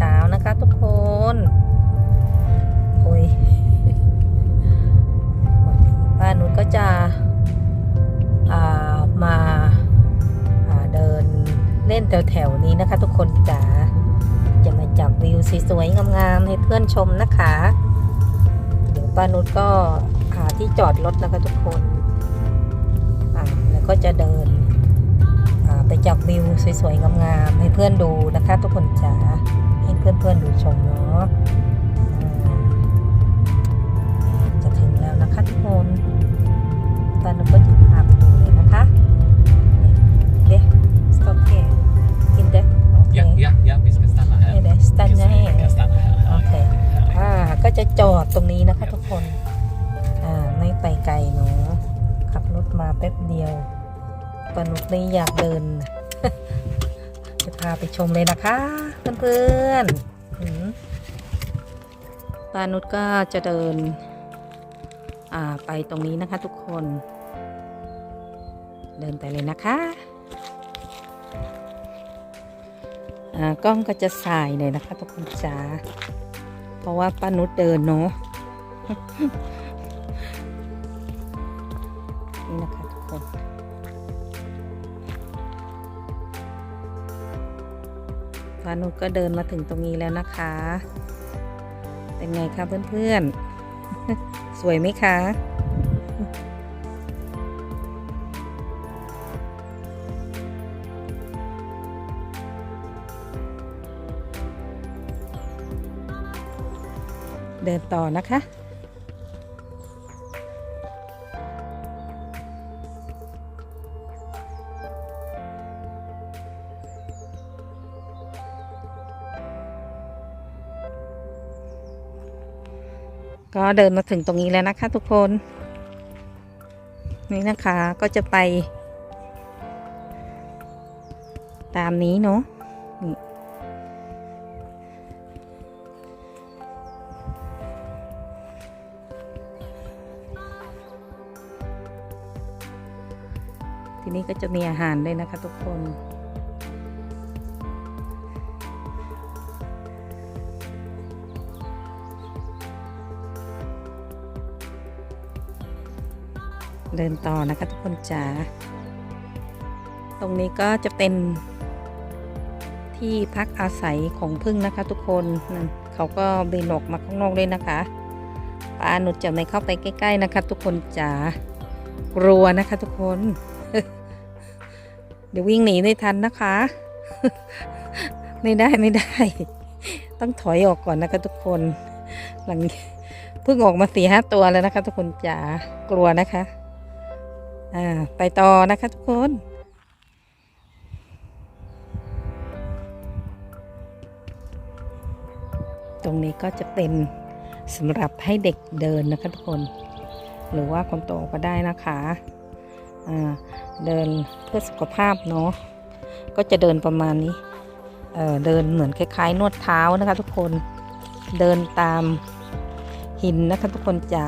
ช้านะคะทุกคน โอ้ยป้านุชก็จะามาาเดินเล่นแถวๆนี้นะคะ ทุกคนจ๋าจะมาจับวิวสวยๆงามๆให้เพื่อนชมนะคะ เดี๋ยวป้านุชก็หาที่จอดรถนะคะทุกคนแล้วก็จะเดินไปจับวิวสวยๆงามๆให้เพื่อนดูนะคะ ทุกคนจ๋า ให้เพื่อนๆดูชมเนาะอ่าจะถึงแล้วนะคะทุกคนตอนนี้ก็จะพาไปดูเลยนะคะเด็ก stop here in the Ja, okay ja, ja, vi ska stanna här. เดี๋ยว stand Just, vi here ska stanna här. โอเค Ja, อ่าก็จะจอดตรงนี้นะคะทุกคนอ่าไม่ไปไกลเนาะขับรถมาแป๊บเดียวปานุษไม่อยากเดินจะพาไปชมเลยนะคะ เพื่อนๆอืมปานุษก็จะเดินไปตรงนี้นะคะทุกคน เดินไปเลยนะคะอ่ากล้องก็จะสายหน่อยนะคะทุกคนจ๋าเพราะว่าป้านุชเดินเนาะนี่นะคะทุกคน ป้านุชก็เดินมาถึงตรงนี้แล้วนะคะ เป็นไงคะเพื่อนๆ สวยไหมคะเดินต่อนะคะ ก็เดินมาถึงตรงนี้แล้วนะคะ ทุกคน นี่นะคะก็จะไป ตามนี้เนาะนี่ทีนี้ก็จะมีอาหารด้วยนะคะทุกคน เดินต่อนะคะทุกคนจ๋า ตรงนี้ก็จะเป็นที่พักอาศัยของพึ่งนะคะทุกคนนั่นเขาก็บินออกมาข้างนอกด้วยนะคะป้าหนุจะไม่เข้าไปใกล้ๆนะคะ ทุกคนจ๋ากลัวนะคะ ทุกคน เดี๋ยววิ่งหนีไม่ทันนะคะ ไม่ได้ไม่ได้ ต้องถอยออกก่อนนะคะ ทุกคน หลังเพิ่งออกมาสี่ห้าตัวแล้วนะคะ ทุกคนจ๋ากลัวนะคะ อ่าไปต่อนะคะทุกคนตรงนี้ก็จะเป็นสำหรับให้เด็กเดินนะคะทุกคน หรือว่าคนโตก็ได้นะคะเดินเพื่อสุขภาพเนาะก็จะเดินประมาณนี้เเดินเหมือนคล้ายๆ นวดเท้านะคะทุกคนเดินตามหินนะคะทุกคนจ๋า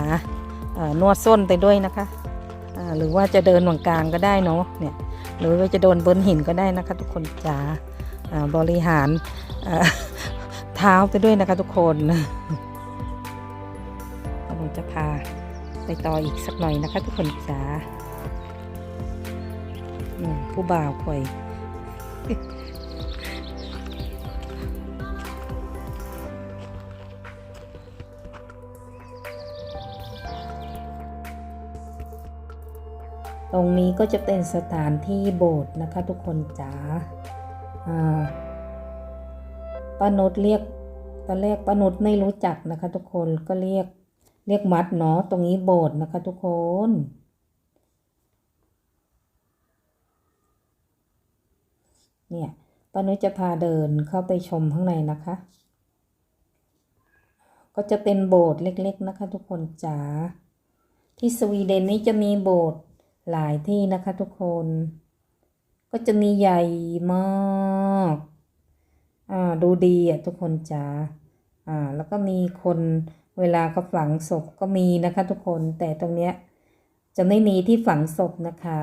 นวดส้นไปด้วยนะคะ หรือว่าจะเดินหว่างกลางก็ได้เนาะเนี่ยหรือว่าจะเดินบนหินก็ได้นะคะ ทุกคนจ๋าบริหารเท้าไปด้วยนะคะทุกคนผมจะพาไปต่ออีกสักหน่อยนะคะ ทุกคนจ๋าผู้บ่าวคอย ตรงนี้ก็จะเป็นสถานที่โบสถ์นะคะทุกคนจ๋าป้านุชเรียกตอนแรกป้านุชไม่รู้จักนะคะ ทุกคนก็เรียกเรียกวัดเนาะตรงนี้โบสถ์นะคะ ทุกคน เนี่ยป้านุชจะพาเดินเข้าไปชมข้างในนะคะ ก็จะเป็นโบสถ์เล็ก ๆ นะคะ ทุกคนจ๋าที่สวีเดนนี้จะมีโบสถ์ หลายที่นะคะทุกคน ก็จะมีใหญ่มากอ่าดูดีอะทุกคนจ๋าอ่าแล้วก็มีคนเวลาเขาฝังศพก็มีนะคะทุกคนแต่ตรงเนี้ยจะไม่มีที่ฝังศพนะคะ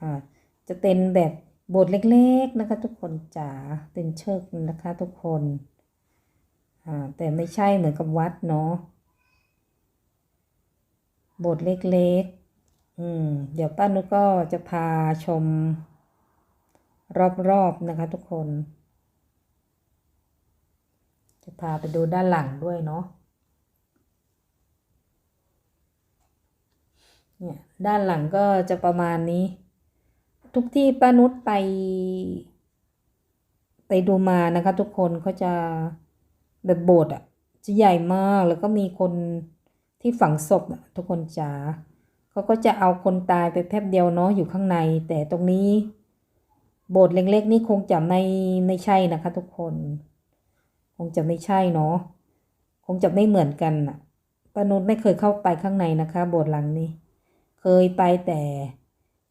อ่าจะเป็นแบบโบสถ์เล็ก ๆนะคะ ทุกคนจ๋าเป็นเชิกนะคะทุกคนอ่าแต่ไม่ใช่เหมือนกับวัดเนาะโบสถ์เล็ก ๆ อืม เดี๋ยวป้านุก็จะพาชม รอบๆนะคะทุกคน จะพาไปดูด้านหลังด้วยเนาะเนี่ยด้านหลังก็จะประมาณนี้ ทุกที่ป้านุชไปไปดูมานะคะทุกคนเขาจะแบบโบสถ์อะ จะใหญ่มากแล้วก็มีคนที่ฝังศพอะทุกคนจ๋า เขาก็จะเอาคนตายไปแป๊บเดียวเนาะอยู่ข้างใน แต่ตรงนี้ โบสถ์เล็ก ๆ นี่คงจะไม่ไม่ใช่นะคะ ทุกคน คงจะไม่ใช่เนาะคงจะไม่เหมือนกันอะปนุชไม่เคยเข้าไปข้างในนะคะ โบสถ์หลังนี้ เคยไปแต่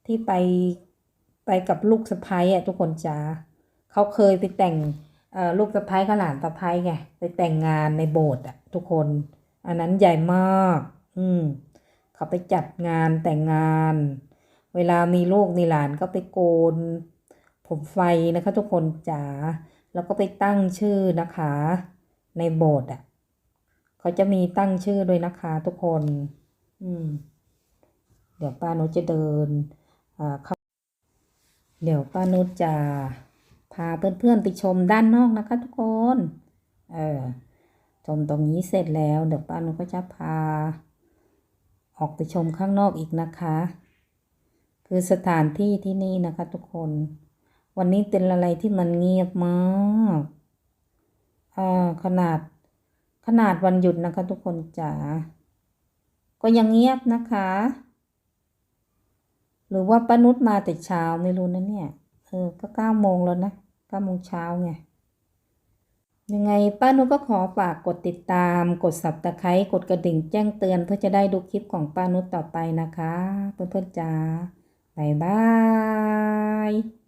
ที่ไปไปกับลูกสะใภ้อะทุกคนจ๋าเขาเคยไปแต่งลูกสะใภ้กับหลานสะใภ้ไงไปแต่งงานในโบสถ์อะทุกคน อันนั้นใหญ่มาก อืม เขาไปจัดงานแต่งงาน เวลามีลูกมีหลานก็ไปโกน ผมไฟนะคะทุกคนจ๋าแล้วก็ไปตั้งชื่อนะคะ ในโบสถ์อะ เขาจะมีตั้งชื่อด้วยนะคะ ทุกคน อืม เดี๋ยวป้านุชจะเดิน อ่าเข้าเดี๋ยวป้านุชจะพาเพื่อนๆไปชมด้านนอกนะคะ ทุกคน เออชมตรงนี้เสร็จแล้ว เดี๋ยวป้านุชก็จะพา ออกไปชมข้างนอกอีกนะคะ คือสถานที่ที่นี่นะคะทุกคน วันนี้เป็นอะไรที่มันเงียบมากอ่าขนาดขนาดวันหยุดนะคะทุกคนจ๋าก็ยังเงียบนะคะ หรือว่าป้านุชมาแต่เช้าไม่รู้นะเนี่ยเออก็เก้าโมงแล้วนะเก้าโมงเช้าไง ยังไงป้านุก็ขอฝากกดติดตาม กดสับตะไคร้กดกระดิ่งแจ้งเตือนเพื่อจะได้ดูคลิปของป้านุต่อไปนะคะ เพื่อนๆจ้าบ๊ายบาย